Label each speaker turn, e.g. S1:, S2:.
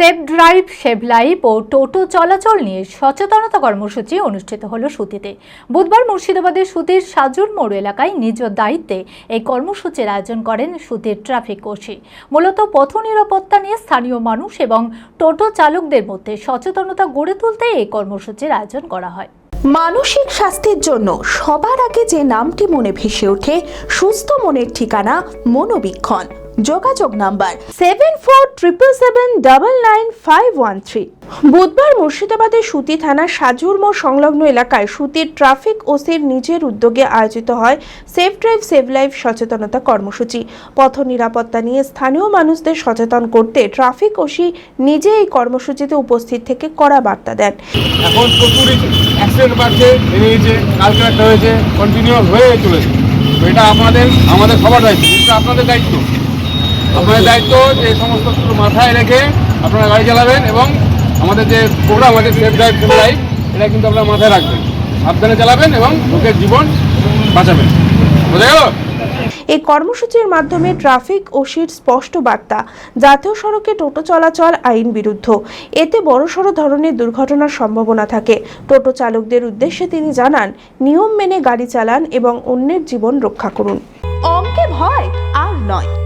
S1: Safe drive save life ও টোটো চলাচল নিয়ে সচেতনতা কর্মসূচি অনুষ্ঠিত হলো সুতিতে। বুধবার মুর্শিদাবাদের সুতির সাজুর মোড় এলাকায় নিজ দায়িত্বে এই কর্মসূচির আয়োজন করেন সুতির ট্রাফিক ওসি। মূলত পথ নিরাপত্তা নিয়ে স্থানীয় মানুষ এবং টোটো চালকদের মধ্যে সচেতনতা গড়ে তুলতে এই কর্মসূচির আয়োজন করা হয়।
S2: মানসিক স্বাস্থ্যের জন্য সবার আগে যে নামটি মনে ভেসে ওঠে, সুস্থ মনের ঠিকানা মনোবীক্ষণ। যোগাযোগ number seven four triple seven double nine five one three বুধবার মুর্শিদাবাদের সুতি থানার সাজুর মোড় সংলগ্ন এলাকায় সুতির ট্রাফিক ওসির নিজের উদ্যোগে আয়োজিত হয় সেফ ড্রাইভ, সেভ লাইফ সচেতনতা কর্মসূচি। পথ নিরাপত্তা নিয়ে স্থানীয় মানুষদের সচেতন করতে ট্রাফিক ওসি নিজে এই কর্মসূচিতে উপস্থিত থেকে কড়া বার্তা দেন।
S3: এখন প্রচুর অ্যাক্সিডেন্ট বাড়ছে হয়েছে কন্টিনিউয়াস হয়ে চলেছে। এটা আমাদের সবার দায়িত্ব আপনাদের দায়িত্ব। আপনাদের দায়িত্ব যে এই সমস্ত কিছু মাথায় রেখে আপনারা গাড়ি চালাবেন এবং আমাদের যে প্রোগ্রাম আছে সেফ ড্রাইভ সেফ লাইফ এটা কিন্তু আপনারা মাথায় রাখবেন। সাবধানে চালাবেন এবং লোকের জীবন বাঁচাবেন। বোঝা গেল?
S2: এই কর্মসূচির মাধ্যমে ট্রাফিক ওসির স্পষ্ট বার্তা জাতীয় সড়কে টোটো চলাচল আইন বিরুদ্ধ। এতে বড়সড় ধরনের দুর্ঘটনার সম্ভাবনা থাকে। টোটো চালকদের উদ্দেশ্যে তিনি জানান নিয়ম মেনে গাড়ি চালান এবং অন্যের জীবন রক্ষা করুন। অঙ্কে ভয় আর নয়।